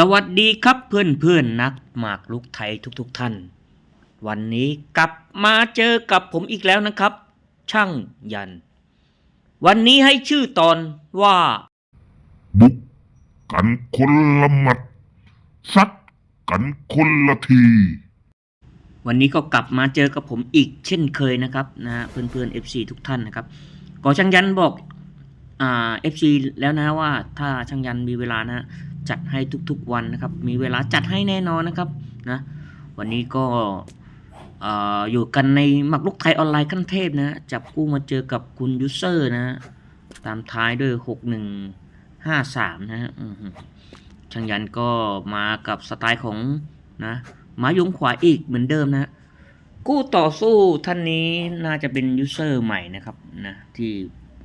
สวัสดีครับเพื่อนเพื่อนๆนักหมากลุกไทยทุกๆทท่าน วันนี้กลับมาเจอกับผมอีกแล้วนะครับ ช่างยัน วันนี้ให้ชื่อตอนว่า บุกกันคนละหมัดซัดกันคนละที วันนี้ก็กลับมาเจอกับผมอีกเช่นเคยนะครับนะฮะเพื่อนเพื่อนๆ FC ทุกท่านนะครับก็ช่างยันบอกอ่า FC แล้วนะว่าถ้าช่างยันมีเวลานะ จัดให้ทุกๆวันนะครับ มีเวลาจัดให้แน่นอนนะครับนะวันนี้ก็เอ่อยู่กันในหมักลุกไทยออนไลน์ขั้นเทพนะจับกู้มาเจอกับคุณยูเซอร์นะตามท้ายด้วย 6153 นะฮะช่างยันก็มากับสไตล์ของนะมายงขวาอีกเหมือนเดิมนะกู้ต่อสู้ท่านนี้น่าจะเป็นยูเซอร์ใหม่นะครับนะที่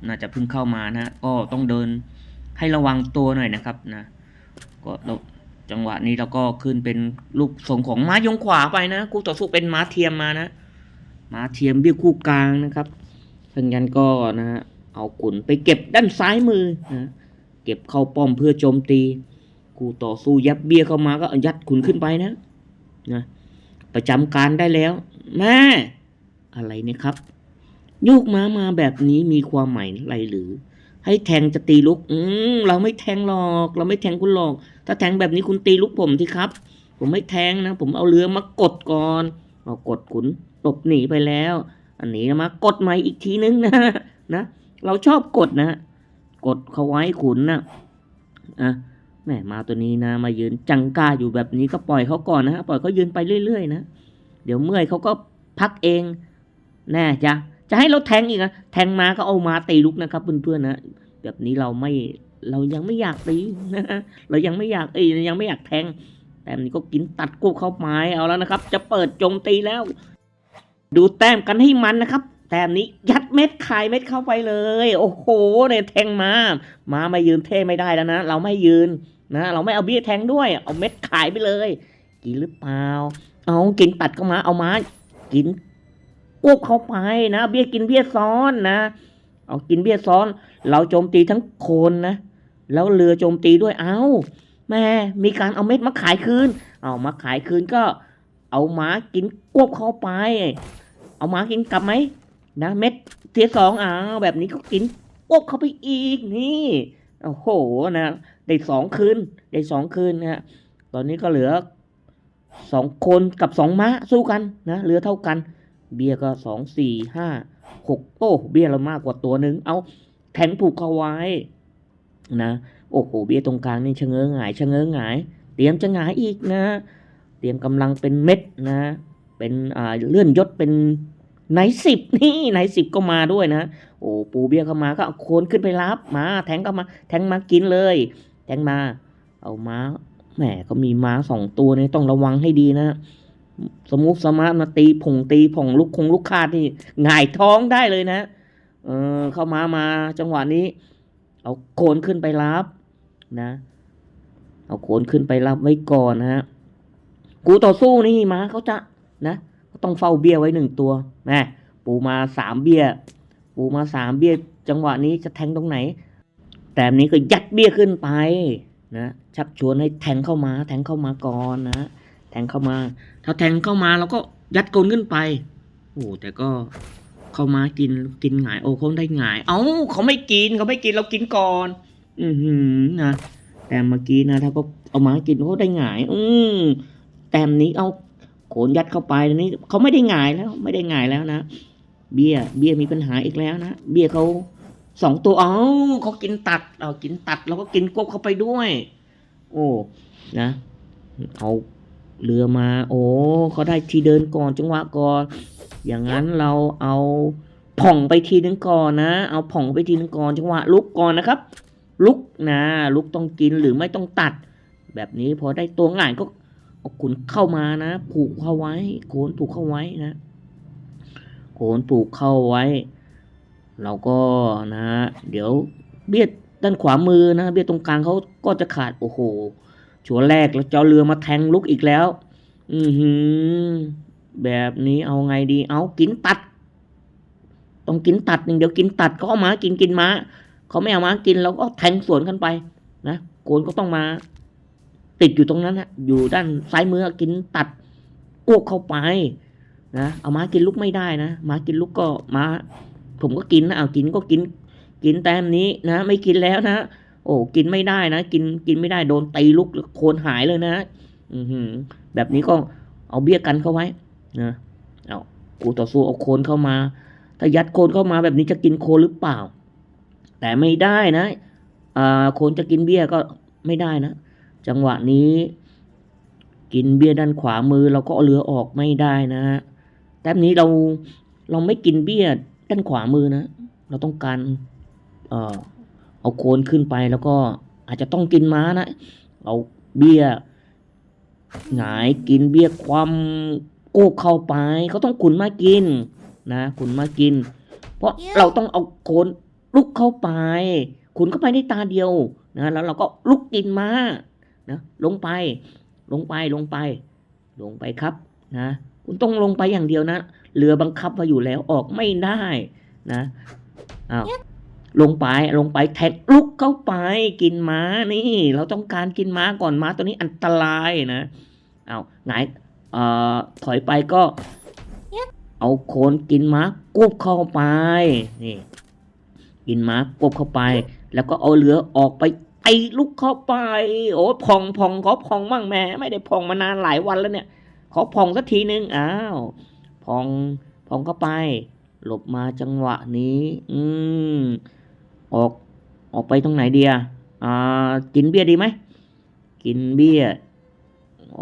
น่าจะเพิ่งเข้ามานะก็ต้องเดินให้ระวังตัวหน่อยนะครับนะ ก็จังหวะนี้เราก็ขึ้นเป็นลูกส่งของม้ายงขวาไปนะกู้ต่อสู้เป็นม้าเทียมมานะม้าเทียมเบี้ยคู่กลางนะครับท่านยันก็นะฮะเอาขุนไปเก็บด้านซ้ายมือนะเก็บเข้าป้อมเพื่อโจมตีกู้ต่อสู้ยับเบี้ยเข้ามาก็ยัดขุนขึ้นไปนะนะประจำการได้แล้วแม่อะไรเนี่ยครับโยกม้ามาแบบนี้มีความหมายอะไรหรือ ให้แทงจะตีลุก อืมเราไม่แทงหรอก เราไม่แทงคุณหรอก ถ้าแทงแบบนี้คุณตีลุกผมที่ครับ ผมไม่แทงนะ ผมเอาเรือมากดก่อนเอากดขุนหลบหนีไปแล้ว อันนี้มากดใหม่อีกทีนึงนะนะ เราชอบกดนะ กดเขาไว้ขุนนะอะแหมมาตัวนี้นะ มายืนจังกาอยู่แบบนี้ก็ปล่อยเขาก่อนนะฮะปล่อยเขายืนไปเรื่อยๆนะ เดี๋ยวเมื่อยเขาก็พักเอง แน่จ้ะ จะให้เราแทงอีกนะแทงมาก็เอามาตีลุกนะครับเพื่อนๆนะแบบนี้เราไม่เรายังไม่อยากตีนะเรายังไม่อยากเอ้ยยังไม่อยากแทง แต่นี้ก็กินตัดกู้เข้าไม้เอาแล้วนะครับ จะเปิดโจมตีแล้ว ดูแต้มกันให้มันนะครับแต้มนี้ยัดเม็ดขายเม็ดเข้าไปเลย โอ้โหเนี่ยแทงมา มาไม่ยืนเท่ไม่ได้แล้วนะ เราไม่ยืนนะ เราไม่เอาเบี้ยแทงด้วย เอาเม็ดขายไปเลย กินหรือเปล่า เอากินตัดเข้ามาเอามากิน วบเข้าไปนะ เบี้ยกินเบี้ยซ้อนนะ เอากินเบี้ยซ้อน เราโจมตีทั้งคนนะ แล้วเรือโจมตีด้วยเอาแม่มีการเอาเม็ดมาขายคืน เอามาขายคืนก็ เอาหมากินกวบเข้าไป เอาหมากินกลับไหมนะเม็ดเทียสองอ้าวแบบนี้ก็กินกวบเข้าไปอีกนี่โอ้โหนะได้สองคืนได้สองคืนนะฮะตอนนี้ก็เหลือสองคนกับสองม้าสู้กันนะเหลือเท่ากัน เบียก็สองสี่ห้าหกโอ้เบียเรามากกว่าตัวหนึ่งเอาแทงผูกเขาไว้นะ โอ้โห เบียตรงกลางนี่ชะเง้อหงายชะเง้อหงาย เตรียมจะหงายอีกนะ เตรียมกำลังเป็นเม็ดนะ เป็นอ่าเลื่อนยศเป็นไหนสิบนี่ไหนสิบก็มาด้วยนะ โอ้ปูเบี้ยเข้ามาก็เอาโคนขึ้นไปรับมา แทงก็มา แทงมากินเลย แทงมา เอาม้าแหมก็มีม้าสองตัวนี่ต้องระวังให้ดีนะ สมมุติสมาร์ทมาตีผงตีผงลูกคงลูกคาดนี่หงายท้องได้เลยนะ เออเข้ามามาจังหวะนี้ เอาโคนขึ้นไปรับนะ เอาโคนขึ้นไปรับไว้ก่อนนะฮะกูต่อสู้นี่มาเขาจะนะต้องเฝ้าเบี้ยไว้หนึ่งตัวแหมปูมาสามเบี้ย ปูมาสามเบี้ย จังหวะนี้จะแทงตรงไหน แต่นนี้ก็ยัดเบี้ยขึ้นไปนะชักชวนให้แทงเข้ามา แทงเข้ามาก่อนนะแทงเข้ามา ถ้าแทงเข้ามาเราก็ยัดโกนขึ้นไป โอ้แต่ก็เข้ามากินกินหงายโอ้เขาได้หงาย เอ้าเขาไม่กินเขาไม่กินเรากินก่อน อือหือนะแต่เมื่อกี้นะถ้าก็เอามากินเขาได้หงาย อืมแต้มนี้เอาโขนยัดเข้าไปนนี้เขาไม่ได้หงายแล้ว ไม่ได้หงายแล้วนะเบี้ย เบี้ยมีปัญหาอีกแล้วนะเบี้ยเขาสองตัวเอ้าเขากินตัด เอากินตัด แล้วก็กินกบเข้าไปด้วย โอ้นะเอา เรือมา โอ้เขาได้ทีเดินก่อนจังหวะก่อน อย่างนั้นเราเอาผ่องไปทีนึงก่อนนะ เอาผ่องไปทีนึงก่อนจังหวะลุกก่อนนะครับ ลุกนะลุกต้องกินหรือไม่ต้องตัด แบบนี้พอได้ตัวง่ายก็เอาขุนเข้ามานะ ผูกเข้าไว้โขนผูกเข้าไว้นะโขนปลูกเข้าไว้ เราก็นะ เดี๋ยวเบียดด้านขวามือนะ เบียดตรงกลางเขาก็จะขาดโอ้โห ชัวแรกแล้วเจ้าเรือมาแทงลุกอีกแล้ว อือหือ แบบนี้เอาไงดี เอากินตัด ต้องกินตัดหนึ่งเดี๋ยวกินตัดเขาเอามากินกินม้าเขาไม่เอามากินเราก็แทงสวนกันไป นะโกนก็ต้องมา ติดอยู่ตรงนั้นนะอยู่ด้านซ้ายมือกินตัดอ้วกเข้าไปนะเอาม้ากินลูกไม่ได้นะม้ากินลูกก็ม้า ผมก็กินนะเอากินก็กิน กินแต้มนี้นะ ไม่กินแล้วนะ โอ้กินไม่ได้นะ กินกินไม่ได้โดนตีลุกโคนหายเลยนะอือหือแบบนี้ก็เอาเบี้ยกันเข้าไว้นะเอากูต่อสู้เอาโคนเข้ามา ถ้ายัดโคนเข้ามาแบบนี้จะกินโคนหรือเปล่า แต่ไม่ได้นะอ่าโคนจะกินเบี้ยก็ไม่ได้นะ จังหวะนี้ กินเบี้ยด้านขวามือเราก็เอาเรือออกไม่ได้นะแต้มนี้เราเราไม่กินเบี้ยด้านขวามือนะ เราต้องการเอ่อ เอาโคนขึ้นไปแล้วก็อาจจะต้องกินม้านะ เอาเบี้ยหงายกินเบี้ยความโกกเข้าไปเขาต้องขุนมากินนะขุนมากิน เพราะเราต้องเอาโคนลุกเข้าไป ขุนเข้าไปในตาเดียวนะแล้วเราก็ลุกกินมานะลงไป ลงไปลงไป ลงไปครับนะคุณต้องลงไปอย่างเดียวนะเรือบังคับมาอยู่แล้วออกไม่ได้นะอ้าว ลงไปลงไปแท็กลุกเข้าไปกินม้านี่ เราต้องการกินม้าก่อนม้าตัวนี้อันตรายนะเอาหงายเอ่อถอยไปก็ เอาโคนกินม้ากบเข้าไปนี่กินม้ากบเข้าไป แล้วก็เอาเรือออกไปไอ้ลุกเข้าไป โอ้พองพองขอพองมั่งแม่ไม่ได้พองมานานหลายวันแล้วเนี่ย ขอพองสักทีนึงอ้าวพองพองเข้าไป หลบมาจังหวะนี้ อืม ออกออกไปตรงไหนเดียอ่ากินเบียร์ดีไหมกินเบียร์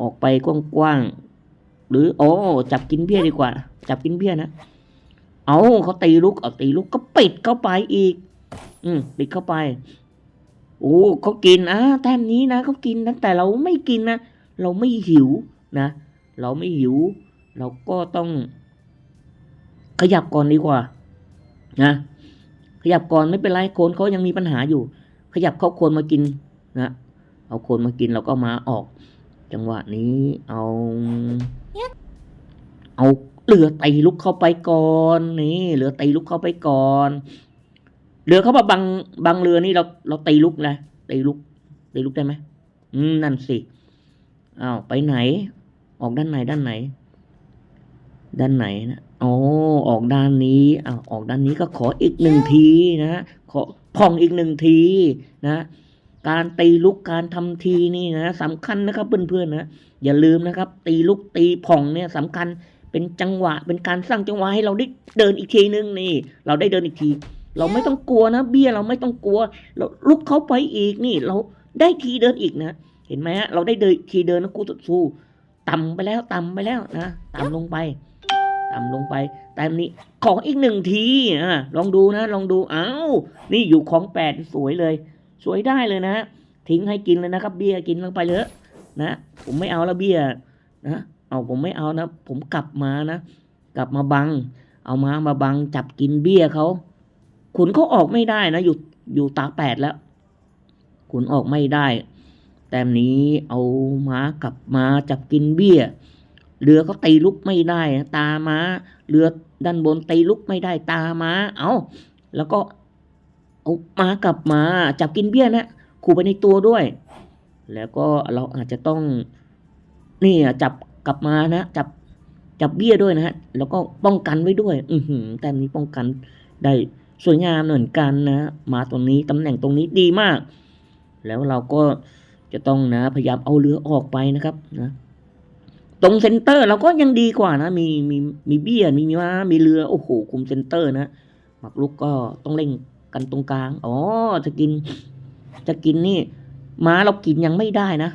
ออกไปกว้างๆหรือโอ้จับกินเบียร์ดีกว่า จับกินเบียร์นะเอาเขาตีลุกเอาตีลุกก็ปิดเข้าไปอีก อืมปิดเข้าไปโอ้เขากินอะแต้มนี้นะเขากินนะแต่เราไม่กินนะเราไม่หิวนะ เราไม่หิว เราก็ต้องขยับก่อนดีกว่า นะ ขยับก่อนไม่เป็นไรโคนเขายังมีปัญหาอยู่ ขยับเขาโคนมากินนะเอาโคนมากินเราก็มาออก จังหวะนี้เอา เอาเรือไตลุกเข้าไปก่อนนี่เรือไตลุกเข้าไปก่อนเรือเข้ามาบังบังเรือนี่เราเราตีลุกนะตีลุกตีลุกได้ไหมอืมนั่นสิอ้าวไปไหน ออกด้านไหนด้านไหน ด้านไหนนะโอ้ออกด้านนี้อ้าวออกด้านนี้ก็ขออีกหนึ่งทีนะขอพองอีกหนึ่งทีนะการตีลุกการทำทีนี่นะสำคัญนะครับเพื่อนๆนะอย่าลืมนะครับ ตีลุกตีผ่องเนี่ยสำคัญเป็นจังหวะ เป็นการสร้างจังหวะให้เราได้เดินอีกทีนึงนี่ เราได้เดินอีกที เราไม่ต้องกลัวนะ เบี้ยเราไม่ต้องกลัว เราลุกเข้าไปอีกนี่ เราได้ทีเดินอีกนะเห็นไหมฮะเราได้เดินทีเดินนะกูต่อสู้ต่ำไปแล้วต่ำไปแล้วนะต่ำลงไป ต่ำลงไปแต่นี้ของอีกหนึ่งทีอะลองดูนะลองดูอ้าวนี่อยู่ของแปดสวยเลย สวยได้เลยนะทิ้งให้กินเลยนะครับ เบี้ยกินลงไปเลยนะผมไม่เอาแล้วเบี้ยนะเอาผมไม่เอานะ ผมกลับมานะ กลับมาบัง เอามามาบังจับกินเบี้ยเขาขุนเขาออกไม่ได้นะ อยู่อยู่ตาแปดแล้ว ขุนออกไม่ได้ แต้มนี้เอาม้ากลับมาจับกินเบี้ย เรือก็ตีลุกไม่ได้นะตาม้า เรือด้านบนตีลุกไม่ได้ตาม้า เอาแล้วก็เอาม้ากลับมาจับกินเบี้ยนะขู่ไปในตัวด้วย แล้วก็เราอาจจะต้องนี่จับกลับมานะจับจับเบี้ยด้วยนะฮะแล้วก็ป้องกันไว้ด้วย อือหือแต้มนี้ป้องกันได้สวยงามเหมือนกันนะ มาตรงนี้ตำแหน่งตรงนี้ดีมาก แล้วเราก็จะต้องนะพยายามเอาเรือออกไปนะครับนะ ตรงเซนเตอร์เราก็ยังดีกว่านะ มีมีมีเบี้ยมีม้ามีเรือ โอ้โห คุมเซนเตอร์นะหมักลุกก็ต้องเล่งกันตรงกลาง อ๋อ จะกิน จะกินนี่ ม้าเรากินยังไม่ได้นะ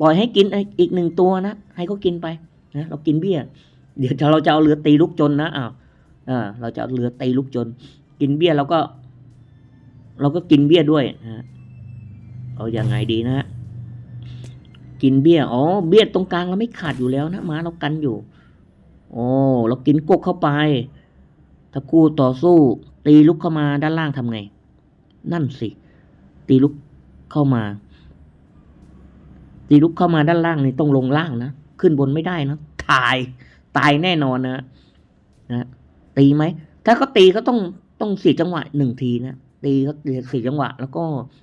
ปล่อยให้กินอีกหนึ่งตัวนะ ให้เขากินไปนะ เรากินเบี้ย เดี๋ยวเราจะเอาเรือตีลูกจนนะอ้าวอ่าเราจะเอาเรือตีลูกจน กินเบี้ยเราก็ เราก็กินเบี้ยด้วยนะเอาอย่างไงดีนะฮะ กินเบี้ย อ๋อ เบี้ยตรงกลางเราไม่ขาดอยู่แล้วนะม้าเรากันอยู่ โอ้เรากินกกเข้าไป ถ้าคู่ต่อสู้ ตีลุกเข้ามาด้านล่างทำไง นั่นสิ ตีลุกเข้ามา ตีลุกเข้ามาด้านล่างนี่ต้องลงล่างนะ ขึ้นบนไม่ได้นะตาย ตายแน่นอนนะนะตีไหม ถ้าเขาตีก็ต้องต้องเสียจังหวะหนึ่งทีนะ ตีเขาเสียจังหวะ แล้วก็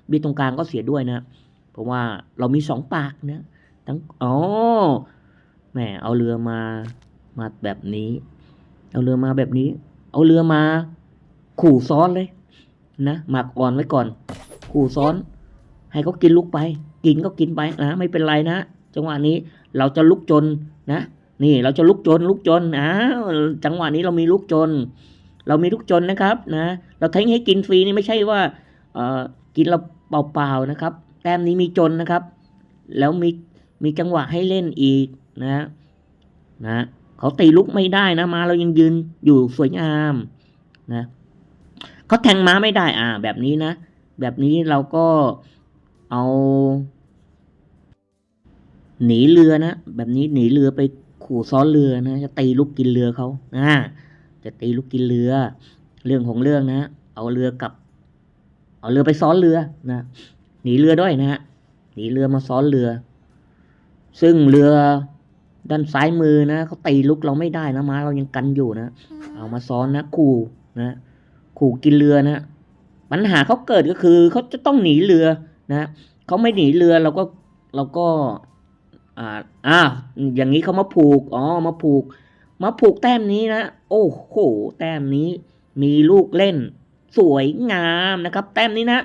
บีตรงกลางก็เสียด้วยนะ เพราะว่าเรามีสองปากนะ ทั้งอ๋อแหมเอาเรือมามาแบบนี้ เอาเรือมาแบบนี้ เอาเรือมา ขู่ซ้อนเลยนะหมักอ่อนไว้ก่อน ขู่ซ้อน ให้เขากินลูกไป กินก็กินไปนะไม่เป็นไรนะจังหวะนี้เราจะลุกจนนะ นี่เราจะลุกจนลุกจนอ้าวจังหวะนี้เรามีลุกจน เรามีลุกจนนะครับ นะ เราทิ้งให้กินฟรีนี่ไม่ใช่ว่าเอ่อกินเราเปล่าๆนะครับ แต้มนี้มีจนนะครับ แล้วมี มีจังหวะให้เล่นอีกนะนะเขาตีลุกไม่ได้นะมาเรายังยืนอยู่สวยงามนะเขาแทงม้าไม่ได้อ่า แบบนี้นะ แบบนี้เราก็เอา หนีเรือนะแบบนี้หนีเรือไปขู่ซ้อนเรือนะจะตีลูกกินเรือเขานะจะตีลูกกินเรือ เรื่องของเรื่องนะเอาเรือกลับ เอาเรือไปซ้อนเรือนะหนีเรือด้วยนะฮะหนีเรือมาซ้อนเรือ ซึ่งเรือด้านซ้ายมือนะเขาตีลุกเราไม่ได้นะม้าเรายังกันอยู่นะเอามาซ้อนนะขู่นะขู่กินเรือนะปัญหาเขาเกิดก็คือเขาจะต้องหนีเรือนะเขาไม่หนีเรือเราก็เราก็อ่าอ่าอย่างนี้เขามาผูกอ๋อมาผูก มาผูกแต้มนี้นะโอ้โห แต้มนี้มีลูกเล่น สวยงามนะครับ แต้มนี้นะ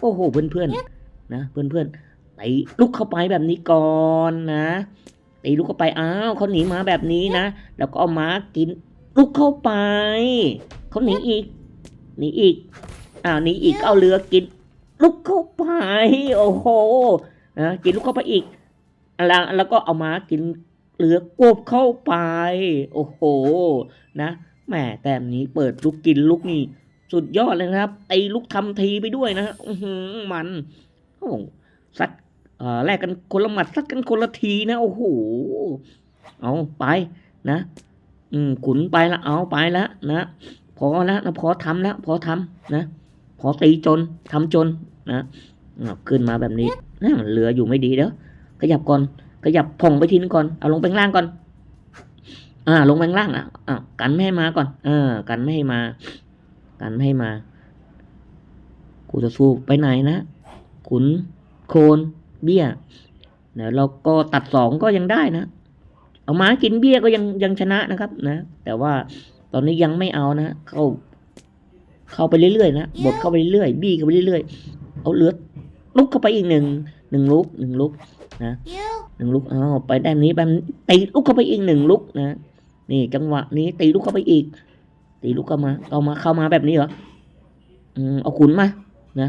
โอ้โหเพื่อนเพื่อนๆนะเพื่อนเพื่อนๆ ตีลูกเข้าไปแบบนี้ก่อนนะตีลูกเข้าไปอ้าวเขาหนีมาแบบนี้นะ แล้วก็เอาม้ากินลูกเข้าไปเขาหนีอีกหนีอีกอ้าวหนีอีกเอาเรือกินลูกเข้าไป โอ้โหนะกินลูกเข้าไปอีกแล้วแล้วก็เอามากินเหลือกบเข้าไป โอ้โห นะแหมแต้มนี้เปิดลูกกินลูกนี่สุดยอดเลยนะครับไอ้ลูกทำทีไปด้วยนะอือหือมันโอ้โหซัด แลกกันคนละหมัดซัดกันคนละทีนะโอ้โหเอาไปนะ อืมขุนไปละเอาไปละนะพอละนะพอทำแล้วพอทำนะพอตีจนทำจนนะอะขึ้นมาแบบนี้นะมันเรืออยู่ไม่ดีเด้อขยับก่อนขยับผ่องไปทีนึงก่อนเอาลงไปข้างล่างก่อน อ่า ลงไปข้างล่างอะอะกันไม่ให้มาก่อนเออกันไม่ให้มา กันไม่ให้มา กูจะสู้ไปไหนนะขุนโคน เบี้ยเดี๋ยวเราก็ตัดสองก็ยังได้นะ เอาม้ากินเบี้ยก็ยังยังชนะนะครับนะ แต่ว่าตอนนี้ยังไม่เอานะ เข้า เข้าไปเรื่อยๆนะบดเข้าไปเรื่อยๆ บี้เข้าไปเรื่อยๆ เอาเลือดลุกเข้าไปอีกหนึ่งหนึ่งลุกหนึ่งลุกนะหนึ่งลุกอ้าวไปด้านนี้ไปตีลุกเข้าไปอีกหนึ่งลุกนะ นี่จังหวะนี้ตีลุกเข้าไปอีก ตีลุกเข้ามา เอามาเข้ามาแบบนี้เหรออืมเอาขุนมานะ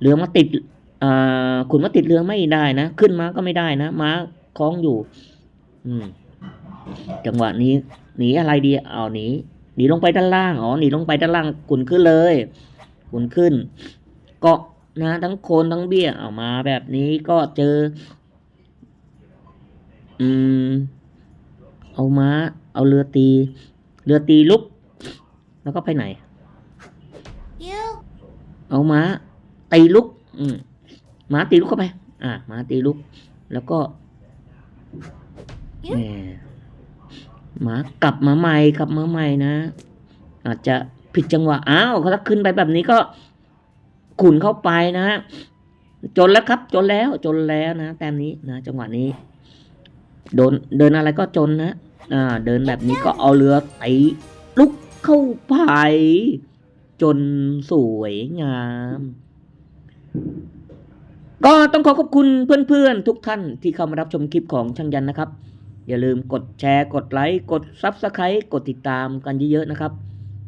เรือมาติด ขุนมาติดเรือไม่ได้นะ ขึ้นมาก็ไม่ได้นะ ม้าคล้องอยู่ อืม จังหวะนี้หนีอะไรดีเอาหนีหนีลงไปด้านล่างอ๋อหนีลงไปด้านล่างขุนขึ้นเลยขุนขึ้น เกาะนะทั้งโคนทั้งเบี้ยเอามาแบบนี้ก็เจอ อืม เอาม้า เอาเรือตี เรือตีลุก แล้วก็ไปไหน เอาม้าตีลุก อืม ม้าตีลุกเข้าไป อ่าม้าตีลุกแล้วก็แหมม้ากลับมาใหม่กลับมาใหม่นะ อาจจะผิดจังหวะอ้าวเขาถ้าขึ้นไปแบบนี้ก็ขุนเข้าไปนะจนแล้วครับ จนแล้วจนแล้วนะแต้มนี้นะจังหวะนี้โดนเดินอะไรก็จนนะอ่า เดินแบบนี้ก็เอาเรือตีลุกเข้าไปจนสวยงาม ก็ต้องขอขอบคุณเพื่อนๆ ทุกท่านที่เข้ามารับชมคลิปของช่างยันนะครับ อย่าลืมกดแชร์กดไลค์กดซับสไครต์กดติดตามกันเยอะๆนะครับ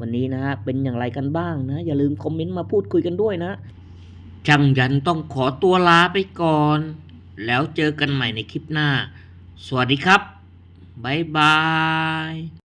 วันนี้นะฮะเป็นอย่างไรกันบ้างนะ อย่าลืมคอมเมนต์มาพูดคุยกันด้วยนะ ช่างยันต้องขอตัวลาไปก่อน แล้วเจอกันใหม่ในคลิปหน้า สวัสดีครับบ๊ายบาย